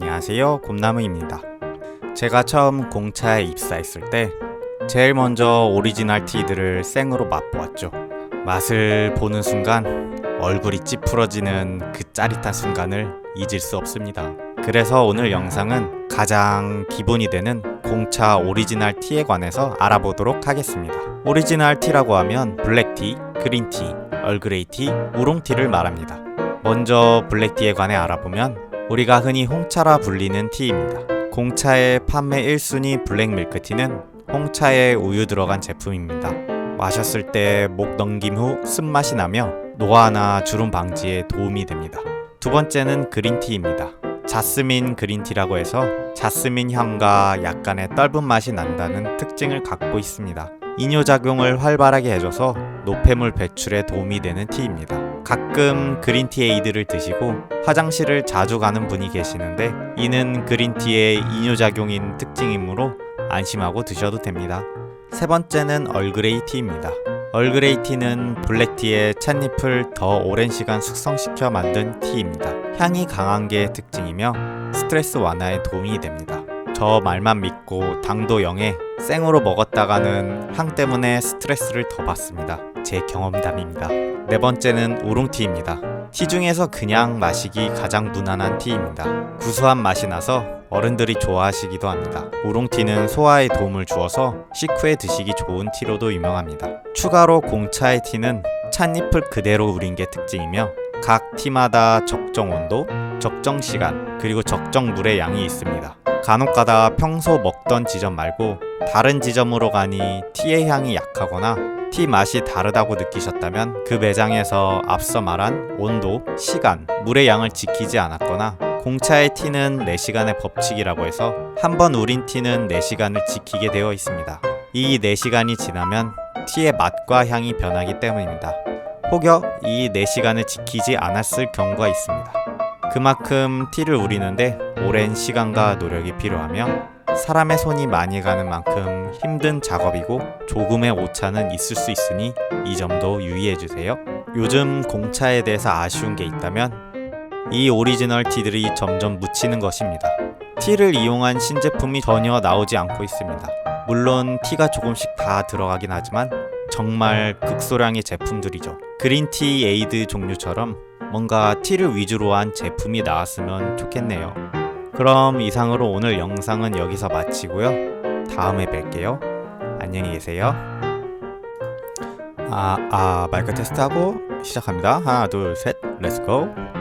안녕하세요. 곰나무입니다. 제가 처음 공차에 입사했을 때 제일 먼저 오리지널 티들을 생으로 맛보았죠. 맛을 보는 순간 얼굴이 찌푸러지는 그 짜릿한 순간을 잊을 수 없습니다. 그래서 오늘 영상은 가장 기본이 되는 공차 오리지널 티에 관해서 알아보도록 하겠습니다. 오리지널 티라고 하면 블랙티, 그린티, 얼그레이티, 우롱티를 말합니다. 먼저 블랙티에 관해 알아보면 우리가 흔히 홍차라 불리는 티입니다. 공차의 판매 1순위 블랙 밀크티는 홍차에 우유 들어간 제품입니다. 마셨을 때 목 넘김 후 쓴맛이 나며 노화나 주름 방지에 도움이 됩니다. 두 번째는 그린티입니다. 자스민 그린티라고 해서 자스민 향과 약간의 떫은 맛이 난다는 특징을 갖고 있습니다. 이뇨작용을 활발하게 해줘서 노폐물 배출에 도움이 되는 티입니다. 가끔 그린티 에이드를 드시고 화장실을 자주 가는 분이 계시는데 이는 그린티의 이뇨작용인 특징이므로 안심하고 드셔도 됩니다. 세 번째는 얼그레이 티입니다. 얼그레이 티는 블랙티의 찻잎을 더 오랜 시간 숙성시켜 만든 티입니다. 향이 강한 게 특징이며 스트레스 완화에 도움이 됩니다. 저 말만 믿고 당도 0에 생으로 먹었다가는 향 때문에 스트레스를 더 받습니다. 제 경험담입니다. 네 번째는 우롱티입니다. 티 중에서 그냥 마시기 가장 무난한 티입니다. 구수한 맛이 나서 어른들이 좋아하시기도 합니다. 우롱티는 소화에 도움을 주어서 식후에 드시기 좋은 티로도 유명합니다. 추가로 공차의 티는 찻잎을 그대로 우린 게 특징이며 각 티마다 적정 온도, 적정 시간, 그리고 적정 물의 양이 있습니다. 간혹가다 평소 먹던 지점 말고 다른 지점으로 가니 티의 향이 약하거나 티 맛이 다르다고 느끼셨다면 그 매장에서 앞서 말한 온도, 시간, 물의 양을 지키지 않았거나 공차의 티는 4시간의 법칙이라고 해서 한 번 우린 티는 4시간을 지키게 되어 있습니다. 이 4시간이 지나면 티의 맛과 향이 변하기 때문입니다. 혹여 이 4시간을 지키지 않았을 경우가 있습니다. 그만큼 티를 우리는데 오랜 시간과 노력이 필요하며 사람의 손이 많이 가는 만큼 힘든 작업이고 조금의 오차는 있을 수 있으니 이 점도 유의해 주세요. 요즘 공차에 대해서 아쉬운 게 있다면 이 오리지널 티들이 점점 묻히는 것입니다. 티를 이용한 신제품이 전혀 나오지 않고 있습니다. 물론 티가 조금씩 다 들어가긴 하지만 정말 극소량의 제품들이죠. 그린티 에이드 종류처럼 뭔가 티를 위주로 한 제품이 나왔으면 좋겠네요. 그럼 이상으로 오늘 영상은 여기서 마치고요. 다음에 뵐게요. 안녕히 계세요. 아, 아, 마이크 테스트하고 시작합니다. 하나, 둘, 셋, 렛츠고.